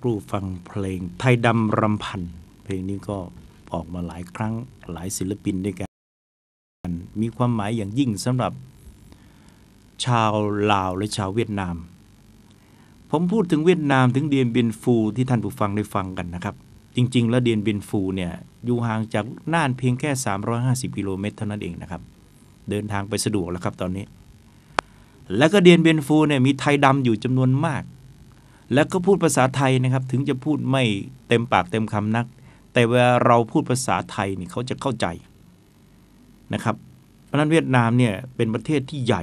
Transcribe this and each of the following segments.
ครูฟังเพลงไทยดำรำพัน เพลงนี้ก็ออกมาหลายครั้งหลายศิลปินด้วยกัน มีความหมายอย่างยิ่งสำหรับชาวลาวและชาวเวียดนาม ผมพูดถึงเวียดนามถึงเดียนบียนฟูที่ท่านผู้ฟังได้ฟังกันนะครับ จริง ๆ แล้วเดียนบียนฟูเนี่ยอยู่ห่างจากน่านเพียงแค่ 350 กิโลเมตรเท่านั้นเองนะครับ เดินทางไปสะดวกแล้วครับตอนนี้ แล้วก็เดียนเบียนฟูเนี่ยมีไทยดำอยู่จำนวนมาก แล้วก็พูดภาษาไทยนะครับ ถึงจะพูดไม่เต็มปากเต็มคำนัก แต่เวลาเราพูดภาษาไทยนี่เขาจะเข้าใจนะครับ เพราะนั้นเวียดนามเนี่ยเป็นประเทศที่ใหญ่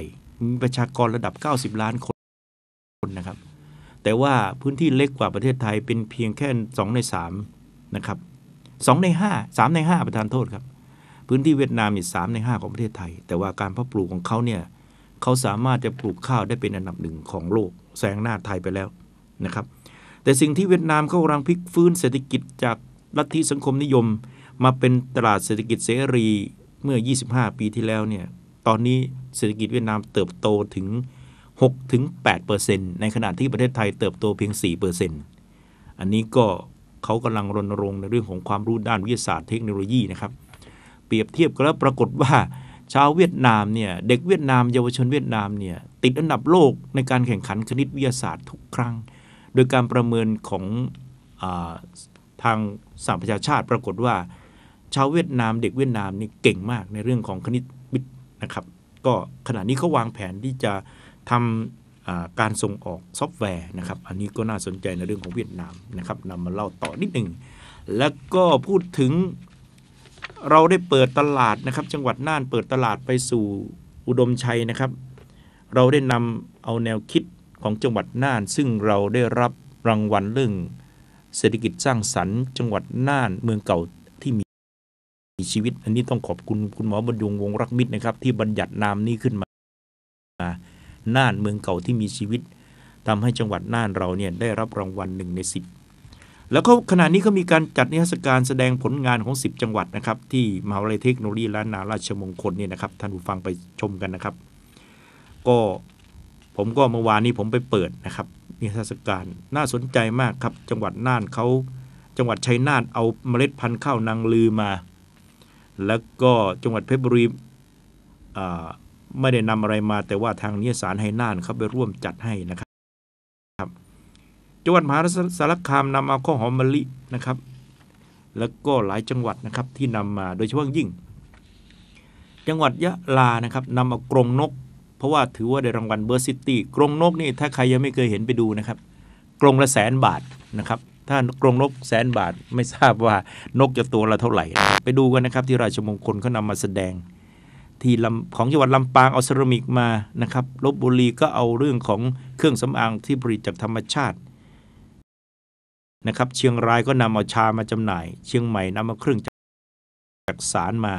มีประชากรระดับ 90 ล้านคนนะครับ แต่ว่าพื้นที่เล็กกว่าประเทศไทยเป็นเพียงแค่ 2 ใน 3 นะครับ 2 ใน 5 3 ใน 5 ประธานโทษครับ พื้นที่เวียดนามมี3ใน 5 ของประเทศไทย แต่ว่าการเพาะปลูกของเขาเนี่ยเขาสามารถจะปลูกข้าวได้เป็นอันดับหนึ่งของโลกแซงหน้าไทยไปแล้ว นะครับ แต่สิ่งที่เวียดนามเขากำลังพลิกฟื้นเศรษฐกิจจากลัทธิสังคมนิยม มาเป็นตลาดเศรษฐกิจเสรีเมื่อ 25 ปีที่แล้วเนี่ย ตอนนี้เศรษฐกิจเวียดนามเติบโตถึง6ถึง8ในขณะที่ประเทศไทยเติบโตเพียง 4อันนี้ก็เขากำลังรณรงค์ในเรื่องของความรู้ด้านวิทยาศาสตร์เทคโนโลยีนะครับ เปรียบเทียบกันแล้วปรากฏว่าชาวเวียดนามเนี่ยเด็กเวียดนามเยาวชนเวียดนามเนี่ยติดอันดับโลกในการแข่งขันคณิตวิทยาศาสตร์ทุกครั้ง โดยการประเมินของอาทางสหประชาชาติปรากฏว่า ชาวเวียดนามเด็กเวียดนามนี่เก่งมากในเรื่องของคณิตวิทย์นะครับ ก็ขณะนี้เขาวางแผนที่จะทำการส่งออกซอฟต์แวร์นะครับ อันนี้ก็น่าสนใจในเรื่องของเวียดนามนะครับนำมาเล่าต่อนิดหนึ่งแล้วก็พูดถึงเราได้เปิดตลาดนะครับ จังหวัดน่านเปิดตลาดไปสู่อุดมชัยนะครับ เราได้นำเอาแนวคิด ของจังหวัดน่าน ซึ่งเราได้รับรางวัลเรื่อง เศรษฐกิจสร้างสรรค์ จังหวัดน่านเมืองเก่าที่มีชีวิต อันนี้ต้องขอบคุณคุณหมอบรรยงวงรักมิตรนะครับ ที่บัญญัตินามนี้ขึ้นมาน่านเมืองเก่าที่มีชีวิตทำให้จังหวัดน่านเราเนี่ยได้รับรางวัลหนึ่งในสิบแล้วก็ขณะนี้เขามีการจัดนิทรรศการแสดงผลงานของ 10 จังหวัดนะครับ ที่มหาวิทยาลัยเทคโนโลยีล้านนาราชมงคลนี่นะครับท่านผู้ฟังไปชมกันนะครับ ก็ ผมก็เมื่อวานนี้ผมไปเปิดนะครับนิทรรศการน่าสนใจมากครับ จังหวัดน่านเขาจังหวัดชัยนาทเอาเมล็ดพันธุ์ข้าวนางลือมา แล้วก็จังหวัดเพชรบุรีไม่ได้นำอะไรมา แต่ว่าทางนิสารให้น่านเขาไปร่วมจัดให้นะครับจังหวัดมหาสารคามนำเอาข้าวหอมมะลินะครับ แล้วก็หลายจังหวัดนะครับที่นำมาโดยเฉพาะยิ่ง จังหวัดยะลานะครับนำเอากรงนก เพราะว่าถือว่าได้รางวัลเบอร์ซิตี้กรงนกนี่ถ้าใครยังไม่เคยเห็นไปดูนะครับ กรงละแสนบาทนะครับ ถ้ากรงนกแสนบาทไม่ทราบว่านกจะตัวละเท่าไหร่ ไปดูกันนะครับที่ราชมงคลเขานำมาแสดง ที่ลำของจังหวัดลำปางเอาเซรามิกมานะครับลบบุรีก็เอาเรื่องของเครื่องสำอางที่ผลิตจากธรรมชาตินะครับเชียงรายก็นำเอาชามาจำหน่าย เชียงใหม่นำเอาเครื่องจักสารมา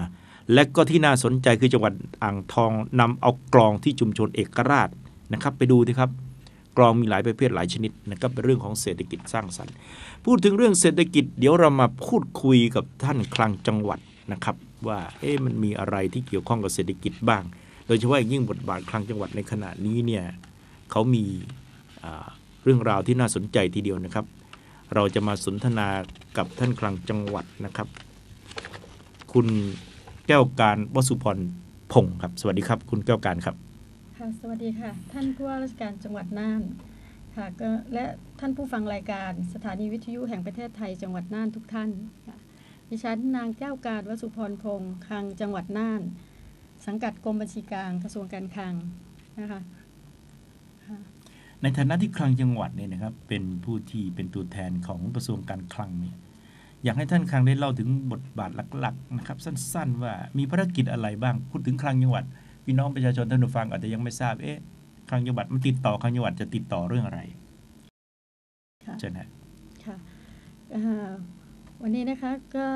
และก็ที่น่าสนใจคือจังหวัดอ่างทองนำเอากลองที่ชุมชนเอกราชนะครับไปดูที่ครับกลองมีหลายประเภทหลายชนิดนะครับเป็นเรื่องของเศรษฐกิจสร้างสรรค์ พูดถึงเรื่องเศรษฐกิจเดี๋ยวเรามาพูดคุยกับท่านคลังจังหวัดนะครับ ว่าเอ๊ะมันมีอะไรที่เกี่ยวข้องกับเศรษฐกิจบ้าง โดยเฉพาะยิ่งบทบาทคลังจังหวัดในขณะนี้เนี่ยเขามีเรื่องราวที่น่าสนใจทีเดียวนะครับ เราจะมาสนทนากับท่านคลังจังหวัดนะครับ คุณ ก้วการวสุพรพงศ์ครับ สวัสดีครับ คุณแก้วการครับ ค่ะ สวัสดีค่ะ ท่านผู้ว่าราชการจังหวัดน่านค่ะก็และท่านผู้ฟังรายการสถานีวิทยุแห่งประเทศไทยจังหวัดน่านทุกท่านดิฉันนางแก้วการวสุพรพงศ์คลังจังหวัดน่าน สังกัดกรมบัญชีกลางกระทรวงการคลังนะคะในฐานะที่คลังจังหวัดเนี่ยนะครับเป็นผู้ที่เป็นตัวแทนของกระทรวงการคลังเนี่ย อยากให้ท่านคลังได้เล่าถึงบทบาทหลักๆนะครับสั้นๆ ว่ามีภารกิจอะไรบ้างพูดถึงคลังจังหวัด พี่น้องประชาชนท่านผู้ฟังอาจจะยังไม่ทราบเอ๊ะคลังจังหวัดมันติดต่อคลังจังหวัดจะติดต่อเรื่องอะไรเช่นค่ะวันนี้นะคะก็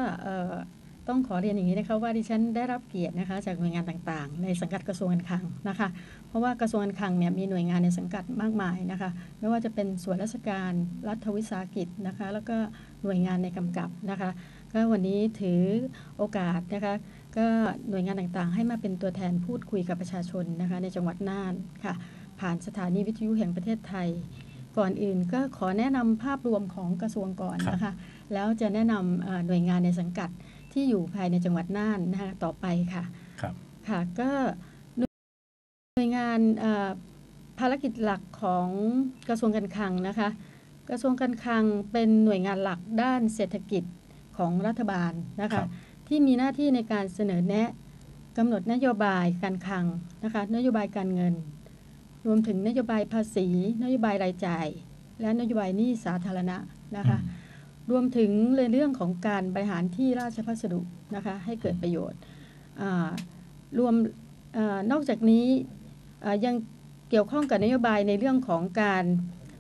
ต้องขอเรียนอย่างนี้นะคะว่าดิฉันได้รับเกียรตินะคะจากหน่วยงานต่างๆ ในสังกัดกระทรวงการคลังนะคะ เพราะว่ากระทรวงการคลังเนี่ยมีหน่วยงานในสังกัดมากมายนะคะ ไม่ว่าจะเป็นส่วนราชการรัฐวิสาหกิจนะคะ แล้วก็หน่วยงานในกำกับนะคะ ก็วันนี้ถือโอกาสนะคะก็หน่วยงานต่างๆ ให้มาเป็นตัวแทนพูดคุยกับประชาชนนะคะในจังหวัดน่านค่ะ ผ่านสถานีวิทยุแห่งประเทศไทย ก่อนอื่นก็ขอแนะนำภาพรวมของกระทรวงก่อนนะคะ แล้วจะแนะนำหน่วยงานในสังกัด ที่อยู่ภายในจังหวัดน่านนะคะต่อไปค่ะครับค่ะก็หน่วยงานเอ่อภารกิจหลักของกระทรวงการคลังนะคะ กระทรวงการคลังเป็นหน่วยงานหลักด้านเศรษฐกิจของรัฐบาลนะครัคะบที่มีหน้าที่ในการเสนอแนะกำหนดนโยบายการคลังนะคะนโยบายการเงิน รวมถึงนโยบายภาษี นโยบายรายจ่าย และนโยบายหนี้สาธารณะนะคะ รวมถึงในเรื่องของการบริหารที่ราชพัสดุนะคะให้เกิดประโยชน์อ่ารวมอานอกจากนี้อ่ายังเกี่ยวข้องกับนโยบายในเรื่องของการ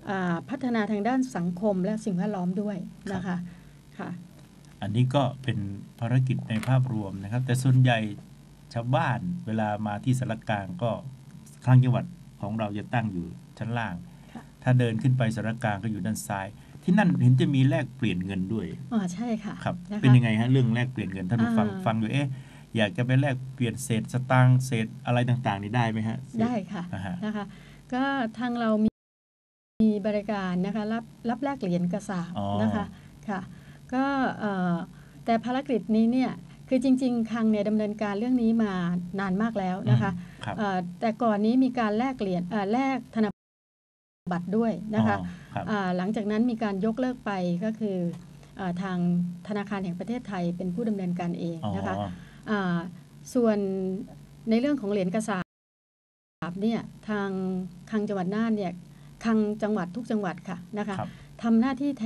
อ่าพัฒนาทางด้านสังคมและสิ่งแวดล้อมด้วยนะคะค่ะอันนี้ก็เป็นภารกิจในภาพรวมนะครับ แต่ส่วนใหญ่ชาวบ้านเวลามาที่สารกลางก็ทางจังหวัดของเราจะตั้งอยู่ชั้นล่างค่ะถ้าเดินขึ้นไปสารกลางก็อยู่ด้านซ้าย ที่นั่นเห็นจะมีแลกเปลี่ยนเงินด้วยอ๋อใช่ค่ะครับ นะคะ เป็นยังไงฮะเรื่องแลกเปลี่ยนเงินท่านผู้ฟังอ่า ฟังอยู่เอ๊ะอยากจะไปแลกเปลี่ยนเศษสตางค์เศษอะไรต่างๆ นี่ได้ไหมฮะได้ค่ะอ่าฮะนะคะ ก็ทางเรามีมีบริการนะคะรับรับแลกเหรียญกระสาบอ๋อนะคะค่ะก็เอ่อแต่ภารกิจนี้เนี่ยคือจริงๆคลังเนี่ยดำเนินการเรื่องนี้มานานมากแล้วนะคะอืมครับ เอ่อแต่ก่อนนี้มีการแลกเหรียญเอ่อแลกธน บัตรด้วยนะคะอ๋อครับอ่าหลังจากนั้นมีการยกเลิกไปก็คืออาทางธนาคารแห่งประเทศไทยเป็นผู้ดำเนินการเองอ๋อนะคะอ่าส่วนในเรื่องของเหรียญกระสาบเนี่ยทางคลังจังหวัดน่านเนี่ยคลังจังหวัดทุกจังหวัดค่ะนะคะครับทำหน้าที่แท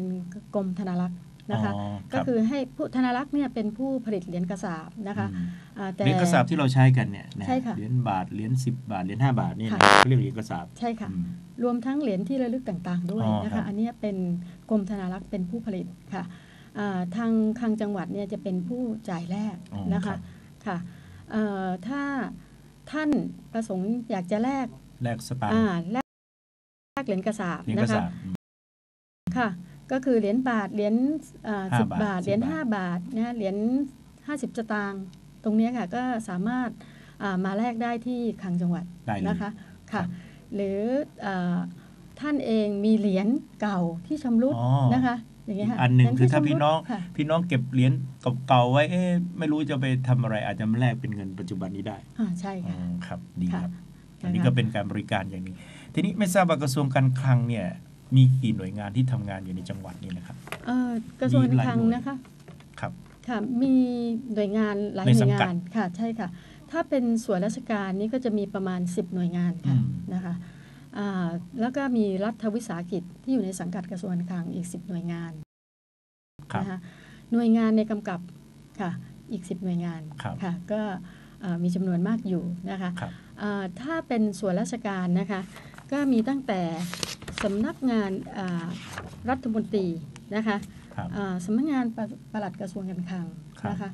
นกรมธนารักษ์ นะคะอ๋อก็รับคือให้ผู้ธนารักษ์เนี่ยเป็นผู้ผลิตเหรียญกระสาบนะคะอืมอ่าแต่เหรียญกระสาบที่เราใช้กันเนี่ยนะใช่ค่ะเหรียญบาทเหรียญสิบบาทเหรียญห้าบาทนี่นะค่ะเขาเรียกเหรียญกระสาบใช่ค่ะอืมรวมทั้งเหรียญที่ระลึกต่างๆ ด้วยอ๋อนะครัคะบอันเนี้ยเป็นกรมธนารักษ์เป็นผู้ผลิตค่ะอ่าทางคลังจังหวัดเนี่ยจะเป็นผู้จ่ายแลกอ๋อนะครัคะบค่ะเอ่อถ้าท่านประสงค์อยากจะแลกแลกสตางค์อ่าแลกแลกเหรียญกระสาบเหรียญกนะระคะสาบอืมค่ะ ก็คือเหรียญบาทเหรียญสิบห้าบาทบาทเหรียญ10บาทห้าบาทนะเหรียญห้าสิบสตางค์ตรงเนี้ยค่ะก็สามารถอ่ามาแลกได้ที่คลังจังหวัดได้เลยนะคะครัค่ะบหรือเออท่านเองมีเหรียญเก่าที่ชำรุดอ๋อนะคะอย่างเงี้ยค่ะอันหนึ่งเหรียญคือที่ถ้าชำรุดพี่น้องค่ะพี่น้องเก็บเหรียญเก่าๆไว้เอ๊ะไม่รู้จะไปทำอะไรอาจจะมาแลกเป็นเงินปัจจุบันนี้ได้อ่าใช่อ๋ค่ะอครับดีค่ะครับนะคะอันนี้ก็เป็นการบริการอย่างหนึงทีนี้ไม่ทราบว่ากระทรวงการคลังเนี่ย มีกี่หน่วยงานที่ทำงานอยู่ในจังหวัดนี้นะครับเอ่อกระทรวงมีการหลายคลังหน่วยนะคะครับค่ะมีหน่วยงานหลายในหน่สัวยงกัดงานค่ะใช่ค่ะ ถ้าเป็นส่วนราชการนี่ก็จะมีประมาณ 10 หน่วยงานค่ะอืมนะคะอ่าแล้วก็มีรัฐวิสาหกิจที่อยู่ในสังกัดกระทรวงการคลังอีก 10 หน่วยงานครับนะคะหน่วยงานในกำกับค่ะอีก 10 หน่วยงานครับค่ะก็เอ่อมีจำนวนมากอยู่นะคะครับเอ่อถ้าเป็นส่วนราชการนะคะก็มีตั้งแต่ สำนักงานอ่ารัฐมนตรีนะคะครับอ่าสำนักงานปลัดปลัดกระทรวงการคลังครับนะคะ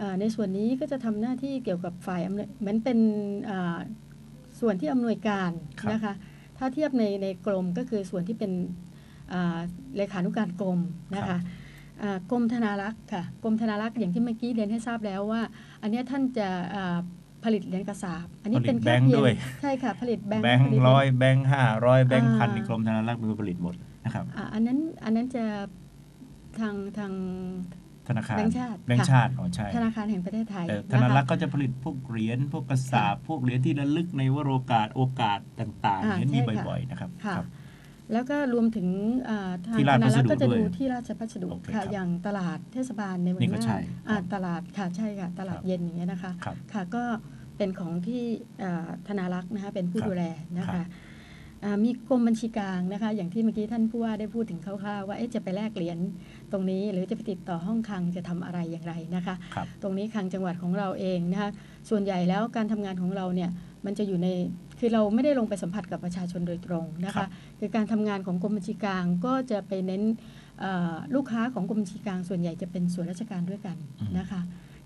อ่าในส่วนนี้ก็จะทำหน้าที่เกี่ยวกับฝ่ายอำนวยเหมือนเป็นอ่าส่วนที่อำนวยการครับนะคะถ้าเทียบในในกรมก็คือส่วนที่เป็นอ่าเลขานุการกรมนะคะอ่ากรมธนารักษ์ค่ะกรมธนารักษ์อย่างที่เมื่อกี้เรียนให้ทราบแล้วว่า อันเนี้ยท่านจะอ่าผ ลิตเหรียญกระสาบอันนี้ผลิตเป็นแบแค่งค์เพียงด้วยใช่ค่ะผลิตแบงค์แบงค์ผลิตร้อยแบงค์ห้าร้อยแบงค์อ่าพันในกรมธนารักษ์เป็นคนผลิตหมดนะครับอ่าอันนั้นอันนั้นจะทางทางธนาคารแบงค์ชาติแบงค์ค่ะชาติอ๋อใช่ธนาคารแห่งประเทศไทยแต่ธะนาคะรักษ์ก็จะผลิตพวกเหรียญพวกกระสาบพวกเหรียญที่ระลึกในวโรกาสโอกาสต่างอ่าๆเห็นมีใช่ค่ะบ่อยๆนะครับค่ะครับแล้วก็รวมถึงอ่าทางที่ราชธนารักษ์ก็จะพัสดุด้วยดูที่ราชพัสดุโอเคค่ะครับอย่างตลาดเทศบาลในเมือนี่งก็น่าใช่นอ่าครับตลาดค่ะใช่ค่ะ ตลาดครับเย็นอย่างเงี้ยนะคะครับค่ะก็ เป็นของที่อ่าธนารักษ์นะคะเป็นผู้ครับดูแลนะครัคะบอ่ามีกรมบัญชีกลางนะคะ อย่างที่เมื่อกี้ท่านผู้ว่าได้พูดถึงคร่าวๆว่าเอ๊ะจะไปแลกเหรียญตรงนี้ หรือจะไปติดต่อห้องคลังจะทำอะไรอย่างไรนะคะครับตรงนี้คลังจังหวัดของเราเองนะคะส่วนใหญ่แล้วการทำงานของเราเนี่ยมันจะอยู่ในคือเราไม่ได้ลงไปสัมผัสกับประชาชนโดยตรงนะครัคะบคือการทำงานของกรมบัญชีกลางก็จะไปเน้นเอ่อลูกค้าของกรมบัญชีกลางส่วนใหญ่จะเป็นส่วนราชการด้วยกันนะคะ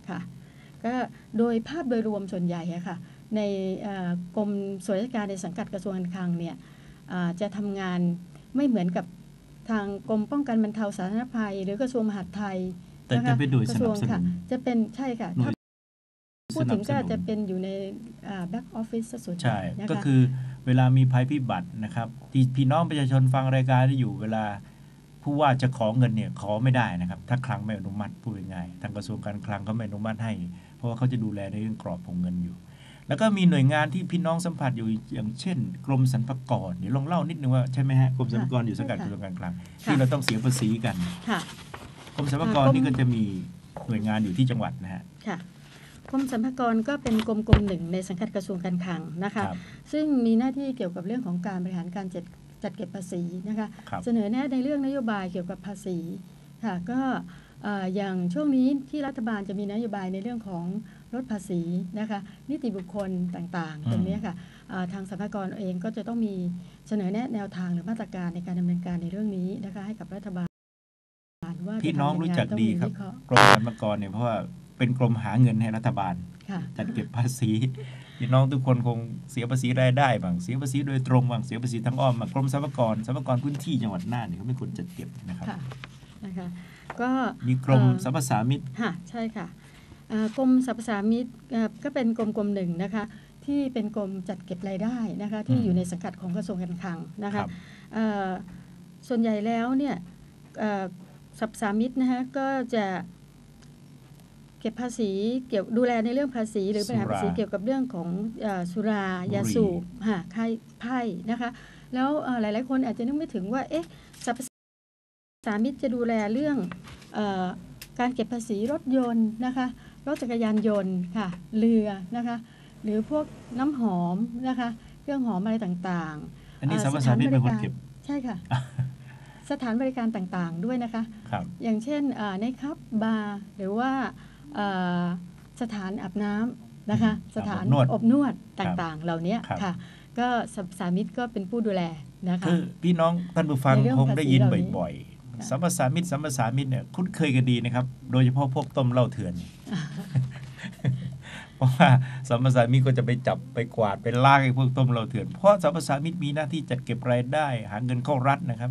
ค่ะ ก็โดยภาพโดยรวมส่วนใหญ่อะค่ะในเอ่อกรมส่วนราชการในสังกัดกระทรวงการคลังเนี่ยอ่าจะทำงานไม่เหมือนกับทางกรมป้องกันบรรเทาสาธารณภัย หรือกระทรวงมหาดไทยแต่นะคะจะไปโดยกสระทรนัวบงสนุค่ะนจะเป็นใช่ค่ะหน่วยพูดถึงก็จะเป็นอยู่ในแบ็กออฟฟิศส่วนใหญ่ใช่นะคะก็คือเวลามีภัยพิบัตินะครับที่พี่น้องประชาชนฟังรายการที่อยู่เวลา ผู้ว่าจะขอเงินเนี่ยขอไม่ได้นะครับ ถ้าคลังไม่อนุมัติพูดง่ายๆทางกระทรวงการคลังเขาไม่อนุมัติให้ เพราะว่าเขาจะดูแลในเรื่องกรอบของเงินอยู่ แล้วก็มีหน่วยงานที่พี่น้องสัมผัสอยู่อย่างเช่น กรมสรรพากรเดี๋ยวลองเล่านิดนึงว่าใช่ไหมฮะกรมสรรพากรอยู่สังกัดกระทรวงการคลังที่เราต้องเสียภาษีกันค่ะกรมสรรพากรนี่ก็จะมีหน่วยงานอยู่ที่จังหวัดนะฮะค่ะกรมสรรพากรก็เป็นกรมกรมหนึ่งในสังกัดกระทรวงการคลังนะคะครับซึ่งมีหน้าที่เกี่ยวกับเรื่องของการบริหารการจัด จัดเก็บภาษีนะคะครับเสนอแนะในเรื่องนโยบายเกี่ยวกับภาษีค่ะก็เอ่ออย่างช่วงนี้ที่รัฐบาลจะมีนโยบายในเรื่องของลดภาษีนะคะนิติบุคคลต่างๆ ตรงเนี้ยค่ะเอ่อทางสรรพากรเองก็จะต้องมีเสนอแนะแนวทางหรือมาตรการในการดำเนินการในเรื่องนี้นะคะให้กับรัฐบาลว่าจะพี่น้องทำยัรู้ไจักต้องดีมีครับวิเคราะห์กรมสรรพากรเนี่ยเพราะว่า เป็นกรมหาเงินให้รัฐบาลค่ะจัดเก็บภาษีพี่น้องทุกคนคงเสียภาษีรายได้บ้างเสียภาษีโดยตรงบ้างเสียภาษีทางอ้อมบ้างกรมสรรพากรสรรพากรพื้นที่จังหวัดน่านเนี่ยเขาเป็นคนจัดเก็บนะครับค่ะนะคะก็มีกรมเอ่อสรรพสามิตค่ะใช่ค่ะเอ่อกรมสรรพสามิตเอ่อก็เป็นกรมกรมหนึ่งนะคะที่เป็นกรมจัดเก็บรายได้นะคะที่อืมอยู่ในสังกัดของกระทรวงการคลังนะครัคะบเอ่อส่วนใหญ่แล้วเนี่ยเอ่อสรรพสามิตนะคะก็จะ เก็บภาษีเกี่ยวดูแลในเรื่องภาษี หรือบริหารภาษีเกี่ยวกับเรื่องของเออสุรายาสูบค่ะไข้ไพ่นะคะ แล้วเอ่อหลาย ๆ คนอาจจะนึกไม่ถึงว่าเอ๊ะสรรพสามิตจะดูแลเรื่องเออการเก็บภาษีรถยนต์นะคะรถจักรยานยนต์ค่ะเรือนะคะหรือพวกน้ำหอมนะคะเครื่องหอมอะไรต่างอันนี้เอ่สรอรพสามิตเป็นคนเก็บๆใช่ค่ะสถานบริการต่างๆด้วยนะคะครับอย่างเช่นเอ่อในครับบาร์หรือว่าเอ่อ สถานอาบน้ำนะคะครับสถานอบนวดอบนวดต่างๆ เหล่านี้ครับค่ะ ก็สสามิตก็เป็นผู้ดูแลนะคะคือพี่น้องท่านผู้ฟังในเรื่องคงได้ยินภาษีเหล่านี้บ่อยค่ะๆสัมปสามิตสัมปสามิตเนี่ยคุ้นเคยกันดีนะครับ โดยเฉพาะพวกต้มเหล้าเถื่อนเพราะว่าสัมปสามิตก็จะไปจับไปกวาดไปลากไอ้พวกต้มเหล้าเถื่อนเพราะสัมปสามิตมีหน้าที่จัดเก็บรายได้หาเงินเข้ารัฐนะครับ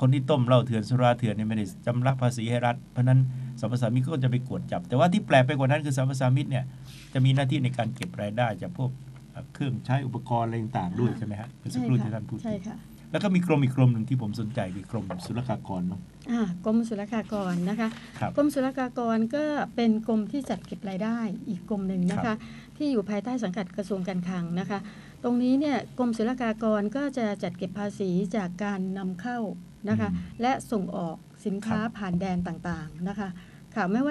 คนที่ต้มเหล้าเถื่อนสุราเถื่อนเนี่ยไม่ได้จำระภาษีให้รัฐเพราะฉะนั้น สัมปสามิตก็จะไปกวดจับ แต่ว่าที่แปลกไปกว่านั้นคือสัมปสามิตเนี่ยจะมีหน้าที่ในการเก็บรายได้จากพวกเอ่อเครื่องใช้อุปกรณ์อะไรต่างๆด้วยใช่ไหมฮะเมื่อสักใช่ครู่ค่ะที่ท่านพูดใช่ถึงค่ะแล้วก็มีกรมอีกกรมหนึ่งที่ผมสนใจคือกรมศุลกากรเนาะอ่ากรมศุลกากรนะคะครับกรมศุลกากรก็เป็นกรมที่จัดเก็บรายได้อีกกรมหนึ่งนะครัคะบที่อยู่ภายใต้สังกัดกระทรวงการคลังนะคะ ตรงนี้เนี่ยกรมศุลกากรก็จะจัดเก็บภาษีจากการนำเข้านะคะอืมและส่งออก สินค้าครับผ่านแดนต่างๆนะคะค่ะไม่ว่า